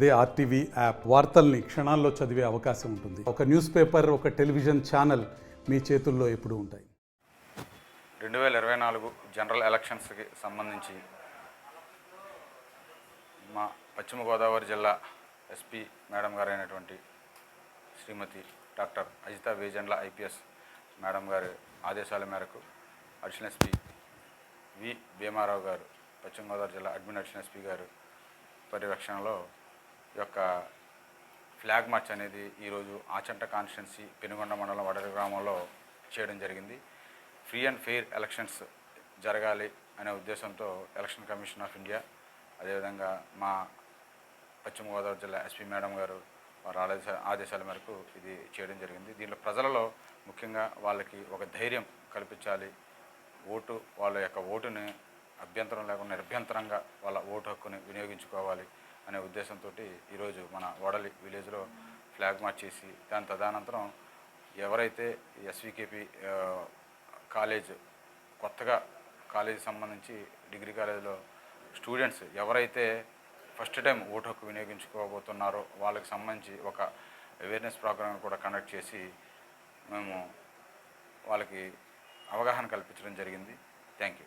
అదే RTV app. వార్తల్ని క్షణాల్లో చదివే అవకాశం ఉంటుంది. ఒక న్యూస్ పేపర్ ఒక టెలివిజన్ ఛానల్ మీ చేతుల్లో ఎప్పుడు ఉంటాయి. రెండు వేల ఇరవై నాలుగు జనరల్ ఎలక్షన్స్కి సంబంధించి మా పశ్చిమ గోదావరి జిల్లా SP madam గారైనటువంటి Srimati doctor Ajitha Vejandla IPS madam గారి ఆదేశాల మేరకు అడిషనల్ ఎస్పీ వి భీమారావు గారు పశ్చిమ గోదావరి జిల్లా అడ్మిన్ అడిషనల్ ఎస్పీ గారు పర్యవేక్షణలో యొక్క ఫ్లాగ్ మార్చ్ అనేది ఈరోజు ఆచంట కాన్స్టిట్యున్సీ పెనుగొండ మండలం వడరి గ్రామంలో చేయడం జరిగింది. ఫ్రీ అండ్ ఫెయిర్ ఎలక్షన్స్ జరగాలి అనే ఉద్దేశంతో ఎలక్షన్ కమిషన్ ఆఫ్ ఇండియా అదేవిధంగా మా పశ్చిమ గోదావరి జిల్లా ఎస్పీ మేడం గారు వారి ఆదేశ ఆదేశాల మేరకు ఇది చేయడం జరిగింది. దీనిలో ప్రజలలో ముఖ్యంగా వాళ్ళకి ఒక ధైర్యం కల్పించాలి. ఓటు వాళ్ళ యొక్క ఓటుని అభ్యంతరం లేకుండా నిర్భ్యంతరంగా వాళ్ళ ఓటు హక్కుని వినియోగించుకోవాలి. అనే ఉద్దేశంతో ఈరోజు మన వడలి విలేజ్లో ఫ్లాగ్ మార్చ్ చేసి దాని తదనంతరం ఎవరైతే ఎస్వికేపి కాలేజ్ కొత్తగా కాలేజీ సంబంధించి డిగ్రీ కాలేజీలో స్టూడెంట్స్ ఎవరైతే ఫస్ట్ టైం ఓటు హక్కు వినియోగించుకోబోతున్నారో వాళ్ళకి సంబంధించి ఒక అవేర్నెస్ ప్రోగ్రామ్ కూడా కండక్ట్ చేసి మేము వాళ్ళకి అవగాహన కల్పించడం జరిగింది. Thank you.